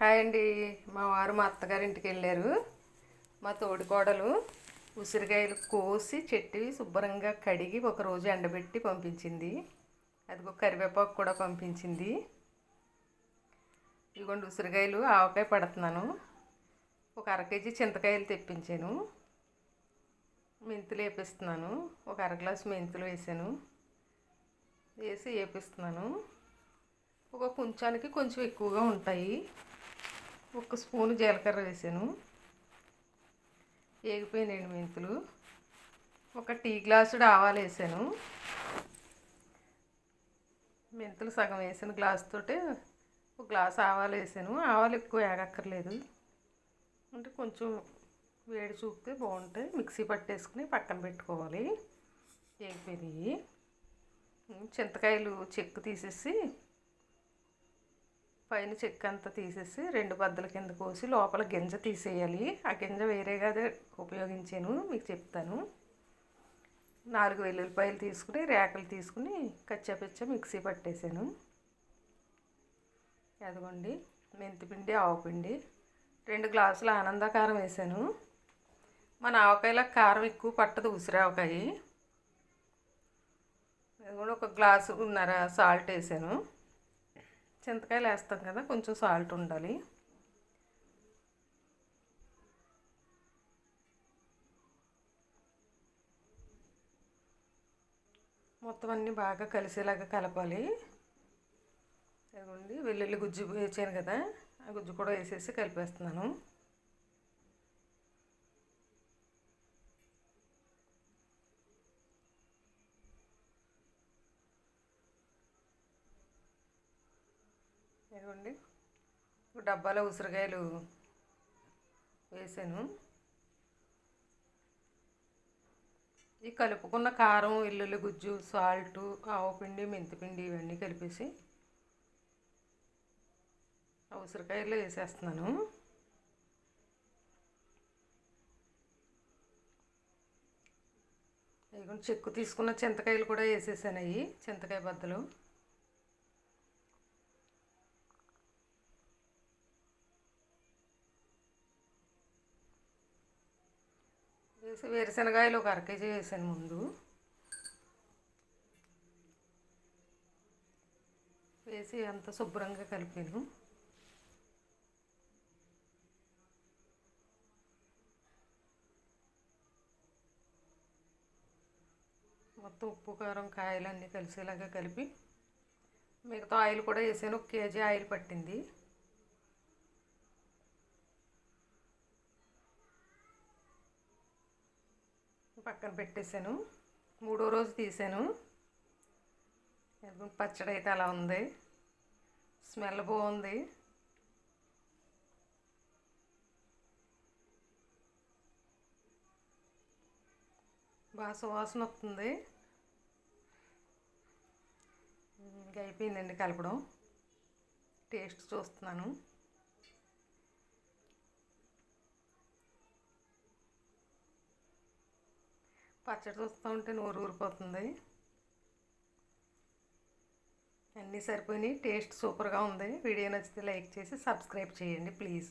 Hi అండి. మా వారు మా అత్తగారింటికి వెళ్ళారు. మా తోడికోడలు ఉసిరికాయలు కోసి చెట్టి శుభ్రంగా కడిగి ఒకరోజు ఎండబెట్టి పంపించింది. అదిగో కరివేపాకు కూడా పంపించింది. ఇదిగోండి ఉసిరికాయలు ఆవకాయ పడుతున్నాను. ఒక అర కేజీ చింతకాయలు తెప్పించాను. మెంతులు వేపిస్తున్నాను. ఒక అర గ్లాసు మెంతులు వేసాను. వేసి వేపిస్తున్నాను. ఒక కొంచానికి కొంచెం ఎక్కువగా ఉంటాయి. ఒక స్పూన్ జీలకర్ర వేసాను. వేగిపోయినాయండి మెంతులు. ఒక టీ గ్లాసుడు ఆవాలు వేసాను. మెంతులు సగం వేసాను గ్లాస్ తోటే ఒక గ్లాస్ ఆవాలు వేసాను. ఆవాలు ఎక్కువ వేగక్కర్లేదు అంటే కొంచెం వేడి చూపితే బాగుంటాయి. మిక్సీ పట్టేసుకుని పక్కన పెట్టుకోవాలి. వేగిపోయినాయి చింతకాయలు చెక్కు తీసేసి పైన చెక్క అంతా తీసేసి రెండు బద్దల కింద కోసి లోపల గింజ తీసేయాలి. ఆ గింజ వేరేగా ఉపయోగించాను మీకు చెప్తాను. నాలుగు వెల్లుల్లిపాయలు తీసుకుని రేకలు తీసుకుని కచ్చాపిచ్చ మిక్సీ పట్టేసాను. అదిగోండి మెంతిపిండి ఆవపిండి రెండు గ్లాసుల ఆనందకారం వేసాను. మన ఆవకాయలో కారం ఎక్కువ పట్టదు ఉసిరావకాయ అది కూడా ఒక గ్లాసు ఉన్నర సాల్ట్ వేసాను. చింతకాయలు వేస్తాం కదా కొంచెం సాల్ట్ ఉండాలి. మొత్తం అన్నీ బాగా కలిసేలాగా కలపాలి. ఇదిగోండి వెల్లుల్లి గుజ్జు వేసాను కదా ఆ గుజ్జు కూడా వేసేసి కలిపేస్తున్నాను. ఇదిగోండి. డబ్బాలో ఉసిరికాయలు వేసాను. ఈ కలుపుకున్న కారం ఇల్లుల్లి గుజ్జు సాల్ట్ ఆవపిండి మెంతిపిండి ఇవన్నీ కలిపేసి ఉసిరికాయలు వేసేస్తున్నాను. చెక్కు తీసుకున్న చింతకాయలు కూడా వేసేసాను అవి చింతకాయ బద్దలు. వేసి వేరుశనగాయలు ఒక అర కేజీ వేసాను ముందు. వేసి అంత శుభ్రంగా కలిపాను. మొత్తం ఉప్పు కారం కాయలు అన్నీ కలిసేలాగా కలిపి మిగతా ఆయిల్ కూడా వేసాను. ఒక కేజీ ఆయిల్ పట్టింది. పక్కన పెట్టేశాను. మూడో రోజు తీసాను పచ్చడి అయితే అలా ఉంది. స్మెల్ బాగుంది. బాగా సువాసన వస్తుంది. ఇంకా అయిపోయిందండి కలపడం. టేస్ట్ చూస్తున్నాను. పచ్చడి చూస్తూ ఉంటే నోరు ఊరిపోతుంది. అన్నీ సరిపోయినాయి. టేస్ట్ సూపర్గా ఉంది. వీడియో నచ్చితే లైక్ చేసి సబ్స్క్రైబ్ చేయండి ప్లీజ్.